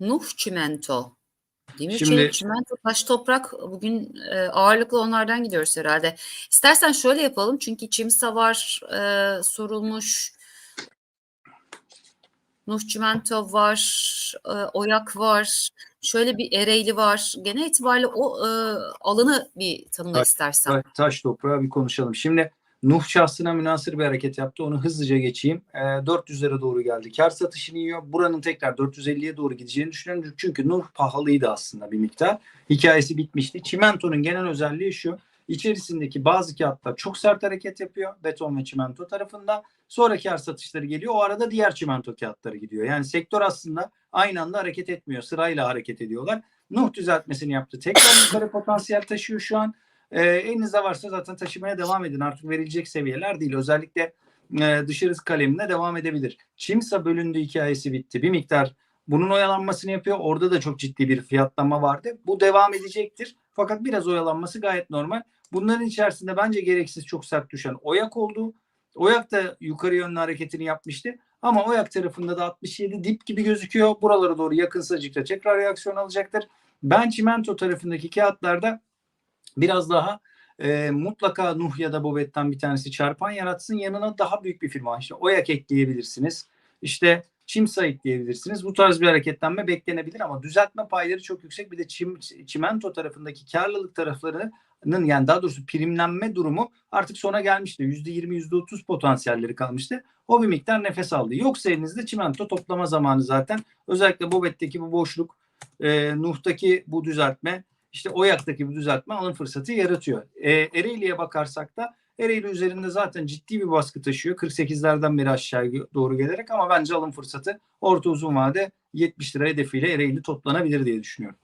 Nuh Çimento. Değil mi? Şimdi- çimento, taş, toprak bugün e, ağırlıklı onlardan gidiyoruz herhalde. İstersen şöyle yapalım çünkü Çimsa var e, sorulmuş. Nuh Çimento var, e, Oyak var, şöyle bir Ereğli var. Gene itibariyle o e, alanı bir tanımla istersen. Ta- Taş toprağı bir konuşalım. Şimdi Nuh şahsına münasır bir hareket yaptı. Onu hızlıca geçeyim. E, 400'lere doğru geldi. Kar satışını yiyor. Buranın tekrar 450'ye doğru gideceğini düşünüyorum. Çünkü Nuh pahalıydı aslında bir miktar. Hikayesi bitmişti. Çimento'nun genel özelliği şu. İçerisindeki bazı kağıtlar çok sert hareket yapıyor. Beton ve çimento tarafında. Sonra kar satışları geliyor. O arada diğer çimento kağıtları gidiyor. Yani sektör aslında aynı anda hareket etmiyor. Sırayla hareket ediyorlar. Nuh düzeltmesini yaptı. Tekrar yukarı potansiyel taşıyor şu an. Ee, elinizde varsa zaten taşımaya devam edin. Artık verilecek seviyeler değil. Özellikle e, dışarı kalemine devam edebilir. Çimsa bölündü hikayesi bitti. Bir miktar bunun oyalanmasını yapıyor. Orada da çok ciddi bir fiyatlama vardı. Bu devam edecektir. Fakat biraz oyalanması gayet normal. Bunların içerisinde bence gereksiz çok sert düşen Oyak oldu. Oyak da yukarı yönlü hareketini yapmıştı. Ama Oyak tarafında da 67 dip gibi gözüküyor. Buralara doğru yakınsacıkta tekrar reaksiyon alacaktır. Ben çimento tarafındaki kağıtlarda biraz daha e, mutlaka Nuh ya da Bobet'ten bir tanesi çarpan yaratsın. Yanına daha büyük bir firma. İşte Oyak ekleyebilirsiniz. İşte Çimsa ekleyebilirsiniz. Bu tarz bir hareketlenme beklenebilir ama düzeltme payları çok yüksek. Bir de çim, çimento tarafındaki karlılık taraflarının yani daha doğrusu primlenme durumu artık sona gelmişti. %20, %30 potansiyelleri kalmıştı. O bir miktar nefes aldı. Yoksa elinizde çimento toplama zamanı zaten. Özellikle Bobet'teki bu boşluk, e, Nuh'taki bu düzeltme, işte Oyak'taki bu düzeltme alım fırsatı yaratıyor. E, Ereğli'ye bakarsak da Ereğli üzerinde zaten ciddi bir baskı taşıyor. 48'lerden beri aşağı doğru gelerek ama bence alım fırsatı orta uzun vade 70 lira hedefiyle Ereğli toplanabilir diye düşünüyorum.